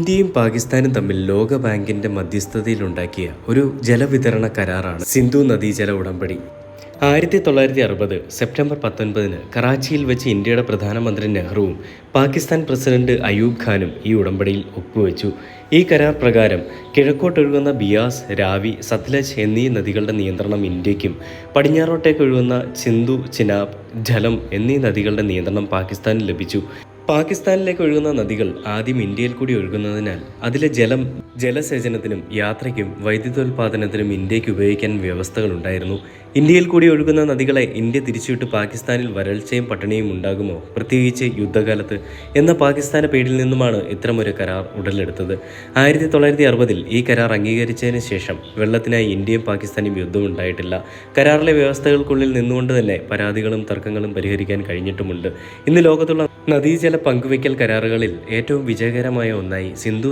ഇന്ത്യയും പാകിസ്ഥാനും തമ്മിൽ ലോക ബാങ്കിന്റെ മധ്യസ്ഥതയിലുണ്ടാക്കിയ ഒരു ജലവിതരണ കരാറാണ് സിന്ധു നദീജല ഉടമ്പടി. ആയിരത്തി തൊള്ളായിരത്തി അറുപത് സെപ്റ്റംബർ പത്തൊൻപതിന് കറാച്ചിയിൽ വെച്ച് ഇന്ത്യയുടെ പ്രധാനമന്ത്രി നെഹ്റുവും പാകിസ്ഥാൻ പ്രസിഡന്റ് അയൂബ് ഖാനും ഈ ഉടമ്പടിയിൽ ഒപ്പുവെച്ചു. ഈ കരാർ പ്രകാരം കിഴക്കോട്ടൊഴുകുന്ന ബിയാസ് രാവി സത്ലജ് എന്നീ നദികളുടെ നിയന്ത്രണം ഇന്ത്യക്കും പടിഞ്ഞാറോട്ടേക്ക് ഒഴുകുന്ന സിന്ധു ചിനാബ് ജലം എന്നീ നദികളുടെ നിയന്ത്രണം പാകിസ്ഥാനും ലഭിച്ചു. പാകിസ്ഥാനിലേക്ക് ഒഴുകുന്ന നദികൾ ആദ്യം ഇന്ത്യയിൽ കൂടി ഒഴുകുന്നതിനാൽ അതിലെ ജലം ജലസേചനത്തിനും യാത്രയ്ക്കും വൈദ്യുതോൽപാദനത്തിനും ഇന്ത്യയ്ക്ക് ഉപയോഗിക്കാൻ വ്യവസ്ഥകളുണ്ടായിരുന്നു ഇന്ത്യയിൽ കൂടി ഒഴുകുന്ന നദികളെ ഇന്ത്യ തിരിച്ചുവിട്ട് പാകിസ്ഥാനിൽ വരൾച്ചയും പട്ടിണിയും ഉണ്ടാകുമോ? പ്രത്യേകിച്ച് യുദ്ധകാലത്ത്. എന്ന പാകിസ്ഥാന പേടിൽ നിന്നുമാണ് ഇത്തരമൊരു കരാർ ഉടലെടുത്തത്. ആയിരത്തി തൊള്ളായിരത്തി അറുപതിൽ ഈ കരാർ അംഗീകരിച്ചതിന് ശേഷം വെള്ളത്തിനായി ഇന്ത്യയും പാകിസ്ഥാനും യുദ്ധമുണ്ടായിട്ടില്ല കരാറിലെ വ്യവസ്ഥകൾക്കുള്ളിൽ നിന്നുകൊണ്ട് തന്നെ പരാതികളും തർക്കങ്ങളും പരിഹരിക്കാൻ കഴിഞ്ഞിട്ടുമുണ്ട്. ഇന്ന് ലോകത്തുള്ള നദീജല പങ്കുവയ്ക്കൽ കരാറുകളിൽ ഏറ്റവും വിജയകരമായ ഒന്നായി സിന്ധു